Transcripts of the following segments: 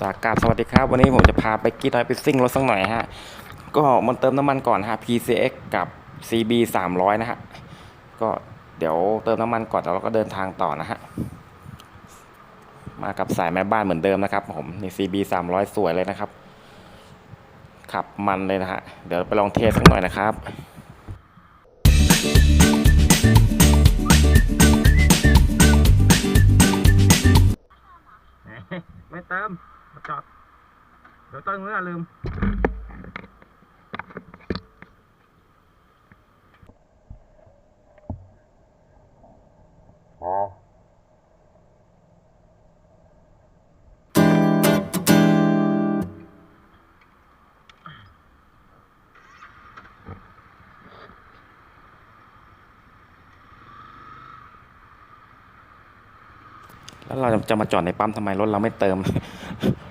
สากาบสวัสดีครับ วันนี้ผมจะพาไปกีดน้อยไปซิ่งรถสักหน่อยฮะ ก็มันเติมน้ำมันก่อนฮะ PCX กับ CB 300 นะฮะ ก็เดี๋ยวเติมน้ำมันก่อนแล้วเราก็เดินทางต่อนะฮะ มากับสายแม่บ้านเหมือนเดิมนะครับผมนี่ CB 300 สวยเลยนะครับ ขับมันเลยนะฮะ เดี๋ยวไปลองเทสสักหน่อยนะครับไม่เติม จอดเดี๋ยวเติมเมื่อลืม แล้วเราจะมาจอดในปั๊มทำไมรถเราไม่เติม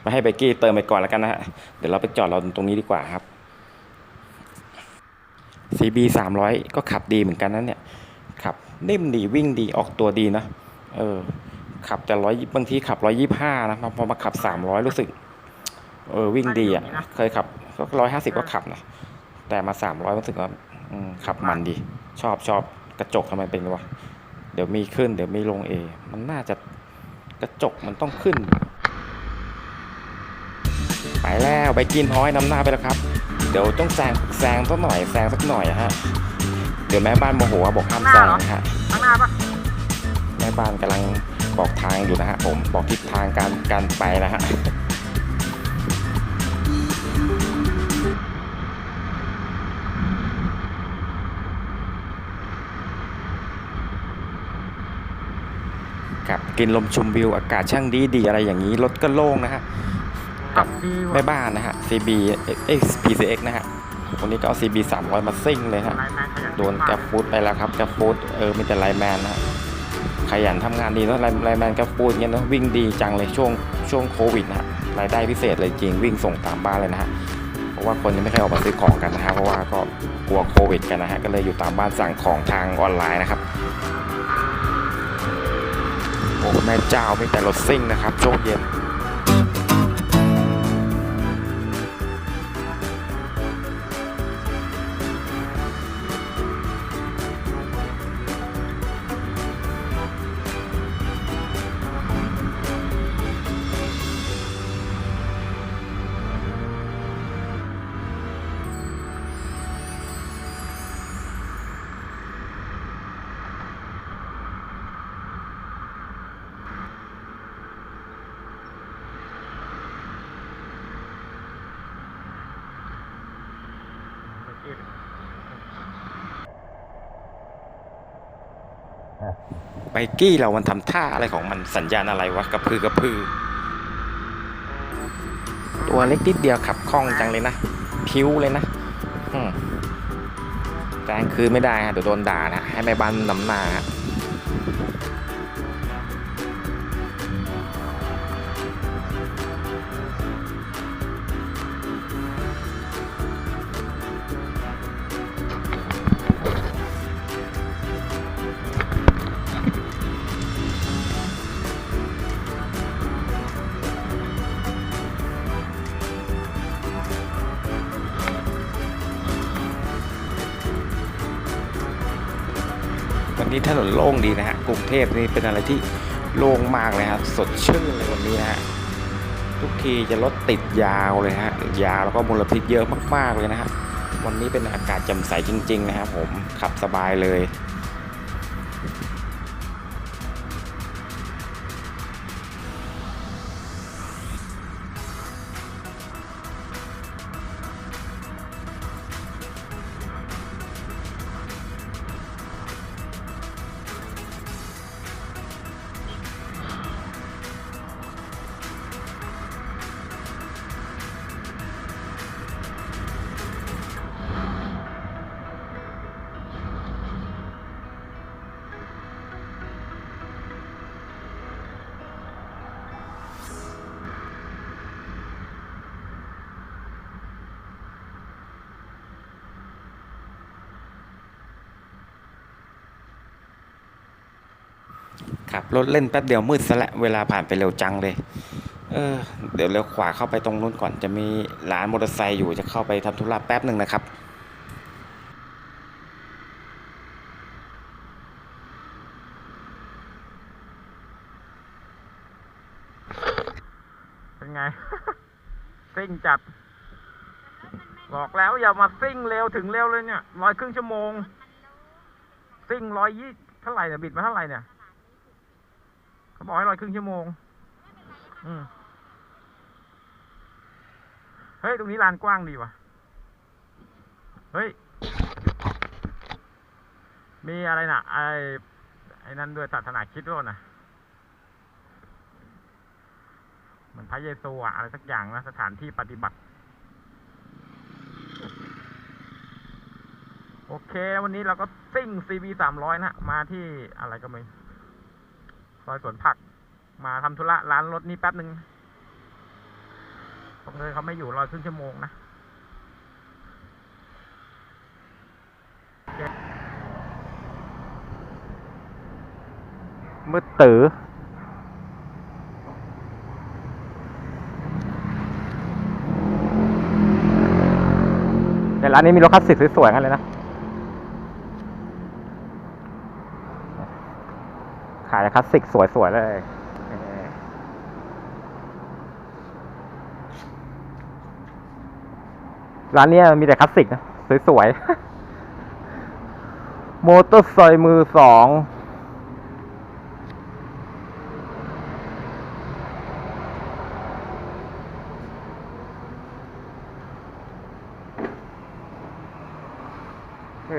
ไปให้เบกกี้เติมไปก่อนแล้วกันนะฮะเดี๋ยวเราไปจอดเราตรงนี้ดีกว่าครับ CB 300 ก็ขับดีเหมือนกันนะเนี่ยขับนิ่มดีวิ่งดีออกตัวดีนะเออขับแต่ร้อยบางทีขับร้อยยี่ห้านะพอมาขับสามร้อยรู้สึก เออวิ่งดีอะ เคยขับก็ร้อยห้าสิบก็ขับนะแต่มาสามร้อยรู้สึกว่าอืมขับมันดี ชอบชอบกระจกทำไมเป็นวะเดี๋ยวมีขึ้น เดี๋ยวมีลงเอ มันน่าจะกระจกมันต้องขึ้น ไปแล้วไปกินห้อยนำหน้าไปแล้วครับ เดี๋ยวต้องแซงแซงสักหน่อยแซงสักหน่อยอะฮะเดี๋ยวแม่บ้านโมโหอะบอกห้ามแซงนะฮะข้างหน้าปะแม่บ้านกำลังบอกทางอยู่นะฮะผมบอกทิศทางการการไปนะฮะกับกินลมชมวิวอากาศช่างดีดีอะไรอย่างนี้รถก็โล่งนะฮะ ขับดีแม่ว่ะบ้านนะฮะ CB X PCX นะฮะวันนี้ก็เอา CB 300 มาซิ่งเลยฮะไลน์แมนขยันโดนแกร็บฟูดไปแล้วครับแกร็บฟูดเออมีแต่ไลน์แมนนะฮะขยันทำงานดีเนอะไลน์ไลน์แมนแกร็บฟูดเงี้ยเนอะวิ่งดีจังเลยช่วงช่วงโควิดนะฮะรายได้พิเศษเลยจริงวิ่งส่งตามบ้านเลยนะฮะเพราะว่าคนยังไม่เคยออกมาซื้อของกันนะฮะเพราะว่าก็กลัวโควิดกันนะฮะก็เลยอยู่ตามบ้านสั่งของทางออนไลน์นะครับโอ้แม่เจ้ามีแต่รถซิ่งนะครับช่วงเย็น ไมกี้เรามันทำท่าอะไรของมันสัญญาณอะไรวะกระพือกระพือ ตัวเล็กนิดเดียวขับคล่องจังเลยนะ พิ้วเลยนะอืมแรงคืนไม่ได้ฮะเดี๋ยวโดนด่านะให้แม่บ้านนำหน้าฮะ นี้ถนนโล่งดีนะฮะกรุงเทพนี่เป็นอะไรที่โล่งมากเลยครับสดชื่นเลยวันนี้นะฮะทุกทีจะรถติดยาวเลยฮะยาวแล้วก็มลพิษเยอะมากๆเลยนะฮะวันนี้เป็นอากาศแจ่มใสจริง ๆ นะครับผมขับสบายเลย ขับรถเล่นแป๊บเดียวมืดซะและเวลาผ่านไปเร็วจังเลย เออ เดี๋ยวเลี้ยวขวาเข้าไปตรงนู้นก่อนจะมีร้านมอเตอร์ไซค์อยู่จะเข้าไปทำธุระแป๊บหนึ่งนะครับเป็นไง ซิ่งจัด บอกแล้วอย่ามาซิ่งเร็วถึงเร็วเลยเนี่ยร้อยครึ่งชั่วโมง ซิ่งร้อยยี่เท่าไหร่เนี่ยบิดมาเท่าไหร่เนี่ย บอกให้รอยครึ่งชั่วโมง อืม เฮ้ย ตรงนี้ลานกว้างดีว่ะ เฮ้ย มีอะไรนะไอไอ้นั่นด้วยศาสนาคิดด้วยนะเหมือนพระเยซูอะอะไรสักอย่างนะสถานที่ปฏิบัติ โอเค วันนี้เราก็ซิ่ง CB สามร้อยนะ มาที่อะไรก็ไม่ ซอยสวนผัก มาทำธุระร้านรถนี้แป๊บหนึ่งผมเลยเขาไม่อยู่รอครึ่งชั่วโมงนะมืดตื้อแต่ร้านนี้มีรถคลาสสิกสวยๆกันเลยนะายคลาสสิกสวยๆเลยร้านนี้มีแต่คลาสสิกนะ สวยๆโมเตอร์ไซค์มือสอง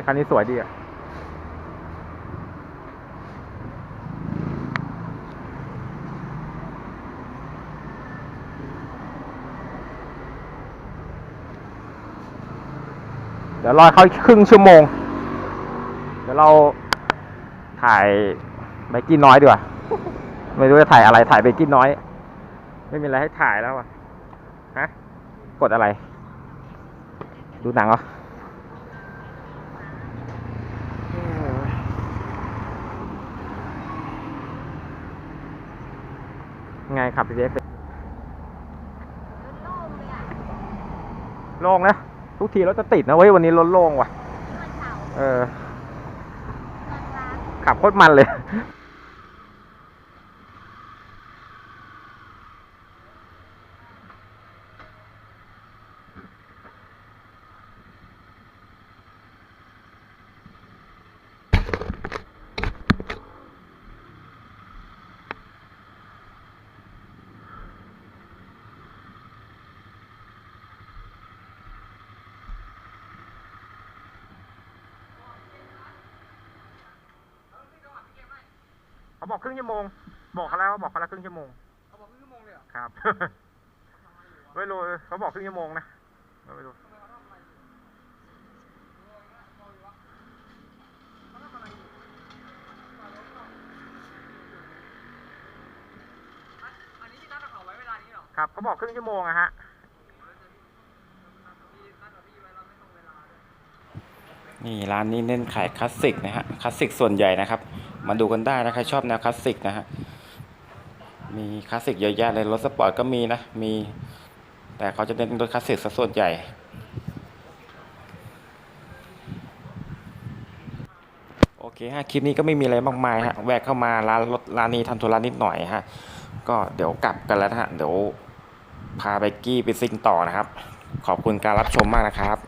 คันนี้สวยดีอะ ดี๋ยวรอเขาครึ่งชั่วโมง เดี๋ยวเราถ่ายไบกี้น้อยดีกว่า ไม่รู้จะถ่ายอะไรถ่ายไบกี้น้อย ไม่มีอะไรให้ถ่ายแล้วอะฮะกดอะไร ดูหนังเหรอไงขับพีเอ็กโล่งนะ ทุกทีรถจะติดนะเว้ยวันนี้รถโล่งว่ะ เออ ขับโคตรมันเลย เขาบอกครึ่งชั่วโมง บอกเขาแล้วบอกเขาแล้วครึ่งชั่วโมงเขาบอกครึ่งชั่วโมงเลยเหรอครับไม่รู้เขาบอกครึ่งชั่วโมงนะไม่รู้อันนี้ที่นัดกับเขาไว้เวลานี้เหรอครับเขาบอกครึ่งชั่วโมงอะฮะพี่นัดกับพี่ไว้เราไม่ตรงเวลาเลยนี่ร้านนี้เน้นขายคลาสสิกนะฮะคลาสสิกส่วนใหญ่นะครับ มาดูกันได้นะใครชอบแนวคลาสสิกนะฮะมีคลาสสิกเยอะแยะเลยรถสปอร์ตก็มีนะมี แต่เขาจะเน้นรถคลาสสิกซะส่วนใหญ่โอเคฮะคลิปนี้ก็ไม่มีอะไรมากมายฮะแวะเข้ามาร้านรถร้านนี้ทำธุระนิดหน่อยฮะก็เดี๋ยวกลับกันแล้วฮะเดี๋ยวพาไปกี้ไปซิ่งต่อนะครับ ขอบคุณการรับชมมากนะครับ